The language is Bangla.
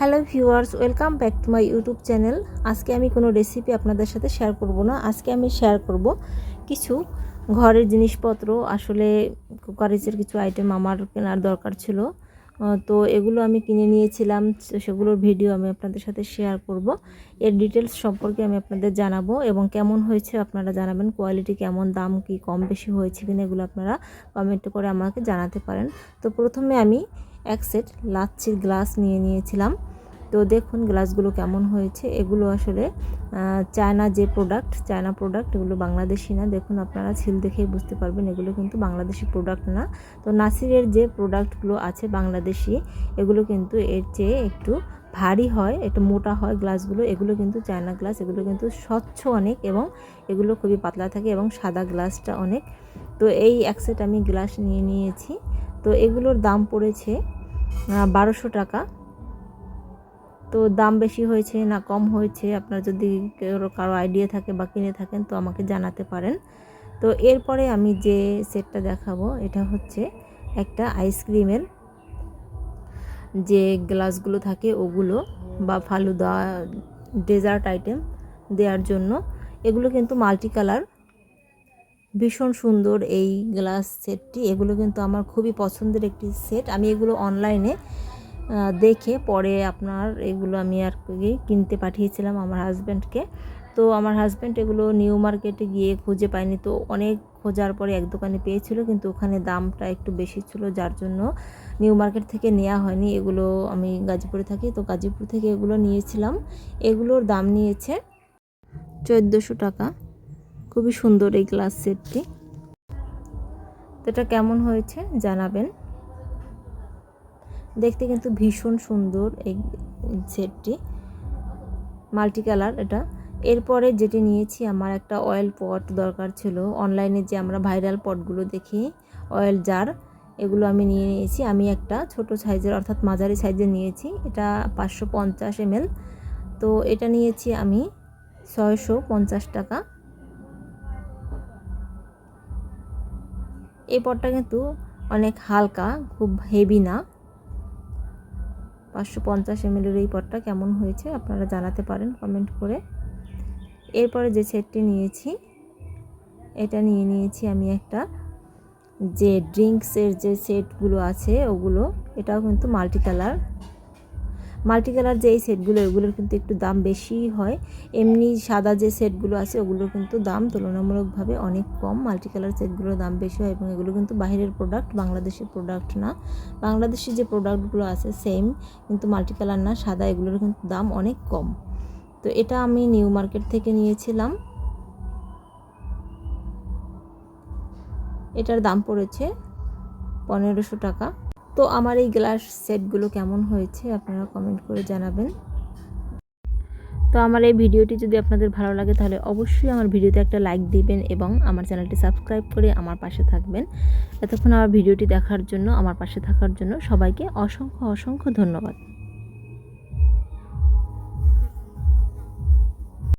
Hello viewers, welcome back to my YouTube channel. আজকে আমি কোনো রেসিপি আপনাদের সাথে শেয়ার করব না। আজকে আমি শেয়ার করব কিছু ঘরের জিনিসপত্র। আসলে কুকারিজের কিছু আইটেম আমার কেনার দরকার ছিল। তো এগুলো আমি কিনে নিয়েছিলাম সেগুলোর ভিডিও আমি আপনাদের সাথে শেয়ার করব। এর ডিটেলস সম্পর্কে আমি আপনাদের জানাব এবং কেমন হয়েছে আপনারা জানাবেন কোয়ালিটি কেমন, দাম কি, কম বেশি হয়েছে কিনা এগুলো আপনারা কমেন্ট করে আমাকে জানাতে পারেন। তো প্রথমে আমি এক সেট লাচ্ছির গ্লাস নিয়ে নিয়েছিলাম। তো দেখুন গ্লাসগুলো কেমন হয়েছে। এগুলো আসলে চায়না যে প্রোডাক্ট চায়না প্রোডাক্ট এগুলো বাংলাদেশি না। দেখুন আপনারা ছিল দেখেই বুঝতে পারবেন, এগুলো কিন্তু বাংলাদেশি প্রোডাক্ট না। তো নাসিরের যে প্রোডাক্টগুলো আছে বাংলাদেশি, এগুলো কিন্তু এর চেয়ে একটু ভারী হয়, একটু মোটা হয় গ্লাসগুলো। এগুলো কিন্তু চায়না গ্লাস, এগুলো কিন্তু স্বচ্ছ অনেক এবং এগুলো খুবই পাতলা থাকে এবং সাদা গ্লাসটা অনেক। তো এই এক সেট আমি গ্লাস নিয়ে নিয়েছি। তো এগুলোর দাম পড়েছে বারোশো টাকা। তো দাম বেশি হয়েছে না কম হয়েছে, আপনার যদি কারও আইডিয়া থাকে বা কিনে থাকেন, তো আমাকে জানাতে পারেন। তো এরপরে আমি যে সেটটা দেখাবো, এটা হচ্ছে একটা আইসক্রিমের যে গ্লাসগুলো থাকে, ওগুলো বা ফালুদা ডেজার্ট আইটেম দেওয়ার জন্য। এগুলো কিন্তু মাল্টি কালার ভীষণ সুন্দর এই গ্লাস সেটটি। এগুলো কিন্তু আমার খুবই পছন্দের একটি সেট। আমি এগুলো অনলাইনে দেখে পরে আপনার এগুলো আমি আর কি কিনতে পাঠিয়েছিলাম আমার হাজব্যান্ডকে। তো আমার হাজব্যান্ড এগুলো নিউ মার্কেটে গিয়ে খুঁজে পায়নি। তো অনেক খোঁজার পরে এক দোকানে পেয়েছিল, কিন্তু ওখানে দামটা একটু বেশি ছিল, যার জন্য নিউ মার্কেট থেকে নেওয়া হয়নি। এগুলো আমি গাজীপুরে থাকি, তো গাজীপুর থেকে এগুলো নিয়েছিলাম। এগুলোর দাম নিয়েছে চোদ্দোশো টাকা। খুবই সুন্দর এই গ্লাস সেটটি তো এটা কেমন হয়েছে জানাবেন। দেখতে কিন্তু ভীষণ সুন্দর এই সেটটি মাল্টি কালার এটা। এরপরে যেটি নিয়েছি, আমার একটা অয়েল পট দরকার ছিল। অনলাইনে যে আমরা ভাইরাল পটগুলো দেখি অয়েল জার এগুলো আমি নিয়ে নিয়েছি। আমি একটা ছোট সাইজের, অর্থাৎ মাঝারি সাইজের নিয়েছি। এটা পাঁচশো পঞ্চাশ এমএল। তো এটা নিয়েছি আমি ছয়শো পঞ্চাশ টাকা। এই পটটা কিন্তু অনেক হালকা, খুব হেভি না। পাঁচশো পঞ্চাশ এমএলের এই পটটা কেমন হয়েছে আপনারা জানাতে পারেন কমেন্ট করে। এরপরে যে সেটটি নিয়েছি, এটা নিয়ে নিয়েছি আমি একটা যে ড্রিঙ্কসের যে সেটগুলো আছে ওগুলো, এটাও কিন্তু মাল্টি কালার মাল্টি কালার যে সেটগুলো ওগুলোর কিন্তু একটু দাম বেশি হয়। এমনি সাদা যে সেটগুলো আছে, ওগুলোর কিন্তু দাম তুলনামূলকভাবে অনেক কম। মাল্টি কালার সেটগুলোর দাম বেশি হয় এবং এগুলো কিন্তু বাইরের প্রোডাক্ট বাংলাদেশের প্রোডাক্ট না। বাংলাদেশি যে প্রোডাক্টগুলো আছে সেম কিন্তু মাল্টি কালার না, সাদা, এগুলোর কিন্তু দাম অনেক কম। তো এটা আমি নিউ মার্কেট থেকে নিয়েছিলাম। এটার দাম পড়েছে পনেরোশো টাকা। তো আমার এই গ্লাস সেটগুলো কেমন হয়েছে আপনারা কমেন্ট করে জানাবেন। তো আমার এই ভিডিওটি যদি আপনাদের ভালো লাগে তাহলে অবশ্যই আমার ভিডিওতে একটা লাইক দিবেন এবং আমার চ্যানেলটি সাবস্ক্রাইব করে আমার পাশে থাকবেন। এতক্ষণ আমার ভিডিওটি দেখার জন্য, আমার পাশে থাকার জন্য সবাইকে অসংখ্য অসংখ্য ধন্যবাদ।